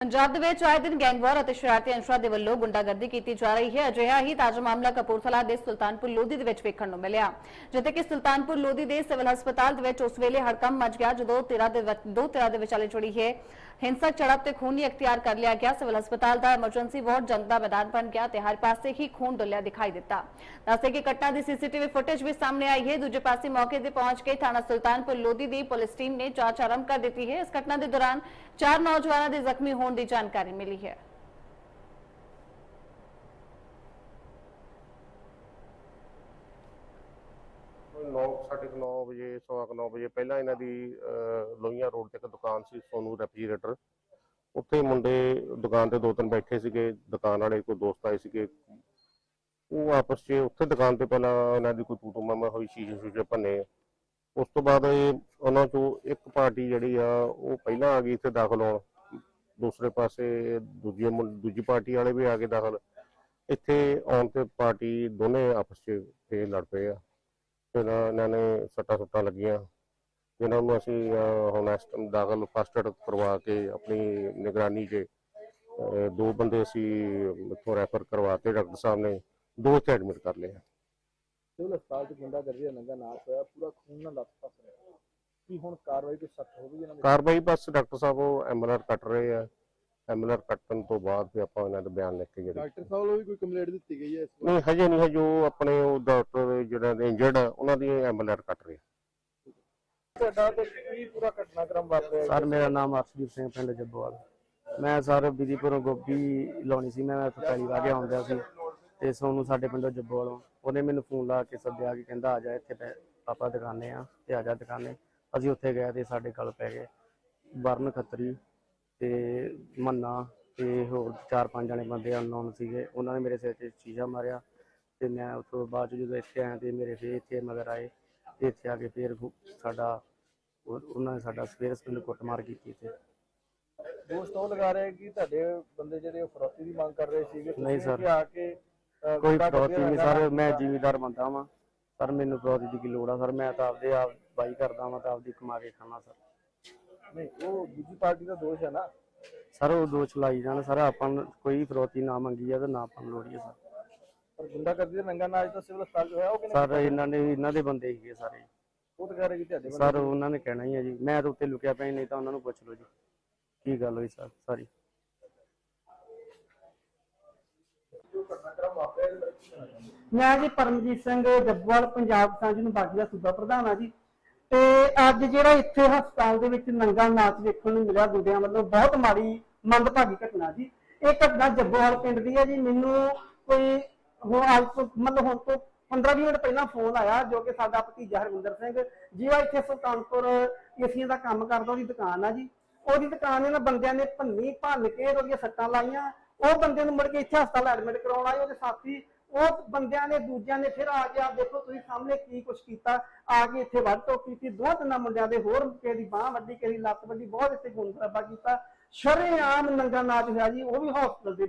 ਪੰਜਾਬ ਦੇ ਵਿੱਚ ਆਏ ਦਿਨ ਗੈਂਗਵਾਰ ਅਤੇ ਸ਼ਰਾਰਤੀ ਅੰਸ਼ਰਾਂ ਦੇ ਵੱਲੋਂ ਗੁੰਡਾਗਰਦੀ ਕੀਤੀ ਜਾ ਰਹੀ ਹੈ। ਅਜਿਹਾ ਹੀ ਤਾਜ਼ਾ ਮਾਮਲਾ ਕਪੂਰਥਲਾ ਦੇ ਸੁਲਤਾਨਪੁਰ ਲੋਧੀ ਦੇ ਵਿੱਚ ਵੇਖਣ ਨੂੰ ਮਿਲਿਆ। ਜਿੱਥੇ ਕਿ ਸੁਲਤਾਨਪੁਰ ਲੋਧੀ ਦੇ ਸਿਵਲ ਹਸਪਤਾਲ ਦੇ ਵਿੱਚ ਉਸ ਵੇਲੇ ਹੜਕੰਮ ਮਚ ਗਿਆ, ਜਦੋਂ ਧਿਰਾਂ ਦੇ ਦੋ ਧਿਰਾਂ ਦੇ ਵਿਚਾਲੇ ਜੁੜੀ ਹੈ। ਹਿੰਸਕ ਝੜਪ ਤੇ ਖੂਨੀ ਅਖਤਿਆਰ ਕਰ ਲਿਆ ਗਿਆ। ਸਿਵਲ ਹਸਪਤਾਲ ਦਾ ਐਮਰਜੈਂਸੀ ਵਾਰਡ ਜੰਗ ਦਾ ਮੈਦਾਨ ਬਣ ਗਿਆ ਤੇ ਹਰ ਪਾਸੇ ਹੀ ਖੂਨ ਡੁੱਲਿਆ ਦਿਖਾਈ ਦਿੱਤਾ। ਦੱਸਦੇ ਕਿ ਘਟਨਾ ਦੀ ਸੀਸੀਟੀਵੀ ਫੁਟੇਜ ਵੀ ਸਾਹਮਣੇ ਆਈ ਹੈ। ਦੂਜੇ ਪਾਸੇ ਮੌਕੇ ਤੇ ਪਹੁੰਚ ਕੇ ਥਾਣਾ ਸੁਲਤਾਨਪੁਰ ਲੋਧੀ ਦੀ ਪੁਲਿਸ ਟੀਮ ਨੇ ਜਾਂਚ ਆਰੰਭ ਕਰ ਦਿੱਤੀ ਹੈ। ਇਸ ਘਟਨਾ ਦੇ ਦੌਰਾਨ ਚਾਰ ਨੌਜਵਾਨਾਂ ਦੇ ਜ਼ਖਮੀ ਹੋਣ ਦੀ ਜਾਣਕਾਰੀ ਮਿਲੀ ਹੈ। ਨੌ, ਸਾਢੇ ਕੁ ਨੌ ਵਜੇ, ਸਵਾ ਕੁ ਵਜੇ ਪਹਿਲਾਂ ਇਹਨਾਂ ਦੀ ਲੋਹੀਆਂ ਰੋਡ ਤੇ ਇੱਕ ਦੁਕਾਨ ਸੀ, ਸੋਨੂ ਰੈਫਰੀਜਰੇਟਰ। ਉੱਥੇ ਮੁੰਡੇ ਦੁਕਾਨ ਤੇ ਦੋ ਤਿੰਨ ਬੈਠੇ ਸੀਗੇ, ਦੁਕਾਨ ਵਾਲੇ ਕੋਈ ਦੋਸਤ ਆਏ ਸੀਗੇ। ਉਹ ਆਪਸ 'ਚ ਉੱਥੇ ਦੁਕਾਨ ਤੇ ਪਹਿਲਾਂ ਇਹਨਾਂ ਦੀ ਕੋਈ ਤੂਤੂ ਮਾਮਾ ਹੋਈ ਸ਼ੀਸ਼ੇ ਸ਼ੂਸ਼ੇ ਭੰਨੇ ਉਸ ਤੋਂ ਬਾਅਦ ਇਹ ਉਹਨਾਂ ਚੋਂ ਇੱਕ ਪਾਰਟੀ ਜਿਹੜੀ ਆ, ਉਹ ਪਹਿਲਾਂ ਆ ਗਈ ਇੱਥੇ ਦਾਖਲ ਹੋਣ। ਦੂਸਰੇ ਪਾਸੇ ਦੂਜੀ ਦੂਜੀ ਪਾਰਟੀ ਵਾਲੇ ਵੀ ਆ ਕੇ ਦਾਖਲ। ਇੱਥੇ ਆਉਣ ਤੇ ਪਾਰਟੀ ਦੋਨੇ ਆਪਸ 'ਚ ਫੇਰ ਲੜ ਪਏ ਆ। ਫਿਰ ਇਹਨਾਂ ਨੇ ਸੱਟਾਂ ਸੁੱਟਾਂ ਲੱਗੀਆਂ। ਜਿਨ੍ਹਾਂ ਨੂੰ ਅਸੀਂ ਹੁਣ ਇਸ ਟਾਈਮ ਦਾਖਲ ਫਸਟ ਏਡ ਕਰਵਾ ਕੇ ਆਪਣੀ ਨਿਗਰਾਨੀ 'ਚ ਦੋ ਬੰਦੇ ਅਸੀਂ ਇੱਥੋਂ ਰੈਫਰ ਕਰਵਾਤੇ ਡਾਕਟਰ ਸਾਹਿਬ ਨੇ ਦੋ ਇੱਥੇ ਐਡਮਿਟ ਕਰ ਲਏ ਆ। ਸਿਵਲ ਹਸਪਤਾਲ ਚ ਗੁੰਡਾ ਕਰਦੀ ਦਾ ਨੰਗਾ ਨਾਚ ਹੋਇਆ ਪੂਰਾ ਖੂਨ ਨਾਲ ਲੱਥਪੱਥ ਰਿਹਾ। ਕੀ ਹੁਣ ਕਾਰਵਾਈ ਕੋਈ ਸਖਤ ਹੋਵੇਗੀ ਇਹਨਾਂ ਦੇ? ਕਾਰਵਾਈ ਬਸ ਡਾਕਟਰ ਸਾਹਿਬ ਉਹ ਐਮਐਲਆਰ ਕੱਟ ਰਹੇ ਆ। ਐਮਐਲਆਰ ਕੱਟਣ ਤੋਂ ਬਾਅਦ ਫਿਰ ਆਪਾਂ ਇਹਨਾਂ ਦਾ ਬਿਆਨ ਲਿਖ ਕੇ ਜਿਹੜੇ ਡਾਕਟਰ ਸਾਹਿਬ ਵੱਲੋਂ ਵੀ ਕੋਈ ਕੰਪਲੇਂਟ ਦਿੱਤੀ ਗਈ ਹੈ ਇਸ ਵਾਰ ਨਹੀਂ ਹਜੇ ਨਹੀਂ ਹੈ ਜੋ ਆਪਣੇ ਉਹ ਡਾਕਟਰ ਜਿਹੜਾ ਇੰਜਰਡ ਆ ਉਹਨਾਂ ਦੀ ਐਮਐਲਆਰ ਕੱਟ ਰਹੇ। ਤੁਹਾਡਾ ਤੇ ਕੀ ਪੂਰਾ ਘਟਨਾਕ੍ਰਮ ਵਾਪਰਿਆ ਸਰ ਮੇਰਾ ਨਾਮ ਅਰਸ਼ਦੀਪ ਸਿੰਘ ਪਿੰਡ ਜੱਬੋਵਾਲ। ਮੈਂ ਸਰ ਵਿਧੀਪੁਰੋਂ ਗੋਭੀ ਲਾਉਣੀ ਸੀ ਮੈਂ ਇੱਥੇ ਪਹਿਲੀ ਵਾਰ ਆਉਂਦਿਆ ਸੀ ਤੇ ਸੋਨੂੰ ਸਾਡੇ ਪਿੰਡੋਂ ਜੱਬੋਵਾਲੋਂ ਉਹਨੇ ਮੈਨੂੰ ਫੋਨ ਲਾ ਕੇ ਸੱਦਿਆ ਕਿ ਕਹਿੰਦਾ ਆ ਜਾ ਇੱਥੇ ਆਪਾਂ ਦੁਕਾਨੇ ਆ ਤੇ ਆ ਜਾ ਦੁਕਾਨੇ। ਅਸੀਂ ਉੱਥੇ ਗਏ ਤੇ ਸਾਡੇ ਗੱਲ ਪੈ ਗਏ। ਵਰਨ ਖੱਤਰੀ ਤੇ ਮੰਨਾ ਤੇ ਹੋਰ ਚਾਰ ਪੰਜ ਜਣੇ ਬੰਦੇ ਅਨਨੋਨ ਸੀਗੇ। ਉਹਨਾਂ ਨੇ ਮੇਰੇ ਸਿਰ ਤੇ ਸ਼ੀਸ਼ਾ ਮਾਰਿਆ ਤੇ ਮੈਂ ਉਸ ਤੋਂ ਬਾਅਦ 'ਚ ਜਦੋਂ ਇੱਥੇ ਆਇਆ ਤੇ ਮੇਰੇ ਫੇਰ ਇੱਥੇ ਮਗਰ ਆਏ ਤੇ ਇੱਥੇ ਆ ਕੇ ਫੇਰ ਸਾਡਾ ਉਹ- ਉਹਨਾਂ ਨੇ ਸਾਡਾ ਸਵੇਰ ਸਵੇਰ ਕੁੱਟਮਾਰ ਕੀਤੀ ਤੇ ਦੋਸਤ ਉਹ ਲਗਾ ਰਹੇ ਕਿ ਤੁਹਾਡੇ ਬੰਦੇ ਜਿਹੜੇ ਉਹ ਫਰੋਤੀ ਦੀ ਮੰਗ ਕਰ ਰਹੇ ਸੀਗੇ ਨਹੀਂ ਤੁਸੀਂ ਸਰ। ਇੱਥੇ ਆ ਕੇ ਅ, ਕੋਈ ਫਰੋਤੀ ਨਹੀਂ ਸਰ ਮੈਂ। ਜ਼ਿਮੀਦਾਰ ਬੰਦਾ ਵਾਂ। ਸਰ ਮੈਨੂੰ ਫਰੋਤੀ ਦੀ ਕੀ ਲੋੜ ਆ ਸਰ? ਮੈਂ ਤਾਂ ਆਪਦੇ ਆਪ ਬਾਈ ਕਰਦਾ ਵਾਂ ਤਾਂ ਆਪਦੀ ਕਮਾ ਕੇ ਖਾਣਾ ਸਰ। ਨਹੀਂ ਉਹ ਦੂਜੀ ਪਾਰਟੀ ਦਾ ਦੋਸ਼ ਹੈ ਨਾ। ਸਰ ਉਹ ਦੋਸ਼ ਲਾਈ ਜਾਣ ਸਰ ਆਪਾਂ ਨੂੰ ਕੋਈ ਫਰੋਤੀ ਨਾ ਮੰਗੀ ਆ ਤੇ ਨਾ ਆਪਾਂ ਨੂੰ ਲੋੜੀ ਆ ਸਰ। ਪਰ ਗੁੰਡਾ ਕਰਦੀ ਦਾ ਨੰਗਾ ਨਾਚ ਤਾਂ ਸਿਵਲ ਹਸਪਤਾਲ 'ਚ ਹੋਇਆ ਉਹ ਕਹਿੰਦੇ ਸਰ ਇਹਨਾਂ ਨੇ ਇਹਨਾਂ ਦੇ ਬੰਦੇ ਹੀਗੇ ਸਾਰੇ। ਉਹ ਤਾਂ ਕਹਿ ਰਹੇ ਕਿ ਤੁਹਾਡੇ ਬੰਦੇ ਸਰ ਉਹਨਾਂ ਨੇ ਕਹਿਣਾ ਹੀ ਆ ਜੀ। ਮੈਂ ਤਾਂ ਉੱਤੇ ਲੁਕਿਆ ਪਿਆ ਸੀ, ਨਹੀਂ ਤਾਂ ਉਹਨਾਂ ਨੂੰ ਪੁੱਛ ਲਓ ਜੀ। ਕੀ ਗੱਲ ਹੋਈ ਸਰ? ਸਾਰੀ? ਮੈਂ ਜੀ ਪਰਮਜੀਤ ਸਿੰਘ ਜੱਬਵਾਲ ਪੰਜਾਬ ਕਿਸਾਨ ਯੂਨੀਵਰਸਿਟੀ ਦਾ ਸੂਬਾ ਪ੍ਰਧਾਨ ਆ ਜੀ। ਤੇ ਅੱਜ ਜਿਹੜਾ ਇੱਥੇ ਹਸਪਤਾਲ ਦੇ ਵਿੱਚ ਨੰਗਾ ਨਾਚ ਵੇਖਣ ਨੂੰ ਮਿਲਿਆ ਗੁੱਡਿਆਂ ਵੱਲੋਂ ਬਹੁਤ ਮਾੜੀ ਮੰਦਭਾਗੀ ਘਟਨਾ ਜੀ। ਇਹ ਘਟਨਾ ਜੱਬੋਵਾਲ ਪਿੰਡ ਦੀ ਹੈ ਜੀ। ਮੈਨੂੰ ਕੋਈ ਹੁਣ ਅੱਜ ਤੋਂ ਮਤਲਬ ਹੁਣ ਤੋਂ 15 20 ਮਿੰਟ ਪਹਿਲਾਂ ਫੋਨ ਆਇਆ, ਜੋ ਕਿ ਸਾਡਾ ਭਤੀਜਾ ਹਰਵਿੰਦਰ ਸਿੰਘ। ਜਿਹੜਾ ਇੱਥੇ ਸੁਲਤਾਨਪੁਰ ਏਸੀਆਂ ਦਾ ਕੰਮ ਕਰਦਾ, ਉਹਦੀ ਦੁਕਾਨ ਆ ਜੀ। ਉਹਦੀ ਦੁਕਾਨ ਇਹਨਾਂ ਬੰਦਿਆਂ ਨੇ ਭੰਨੀ, ਭੰਨ ਕੇ ਉਹਦੀਆਂ ਸੱਟਾਂ ਲਾਈਆਂ। ਉਹ ਬੰਦੇ ਨੂੰ ਮੁੜ ਕੇ ਇੱਥੇ ਹਸਪਤਾਲ ਐਡਮਿਟ ਕਰਾਉਣ ਆਏ, ਉਹਦੇ ਸਾਥੀ। ਉਹ ਬੰਦਿਆਂ ਨੇ, ਦੂਜਿਆਂ ਨੇ ਫਿਰ ਆ ਕੇ ਆ ਦੇਖੋ ਤੁਸੀਂ ਸਾਹਮਣੇ ਕੀ ਕੁਛ ਕੀਤਾ। ਆ ਕੇ ਇੱਥੇ ਵੱਢ ਟੋਕ ਕੀਤੀ। ਦੋ ਤਿੰਨਾਂ ਮੁੰਡਿਆਂ ਦੇ ਹੋਰ ਕਿਸੇ ਦੀ ਬਾਹ ਵੱਢੀ, ਕਿਸੇ ਦੀ ਲੱਤ ਵੱਡੀ ਬਹੁਤ ਇੱਥੇ ਗੁੰਨ ਖਰਾਬਾ ਕੀਤਾ। ਸ਼ਰੇਆਮ ਨੰਗਾ ਨਾਚ ਹੋਇਆ ਜੀ ਉਹ ਵੀ ਹਸਪਤਾਲ ਦੇ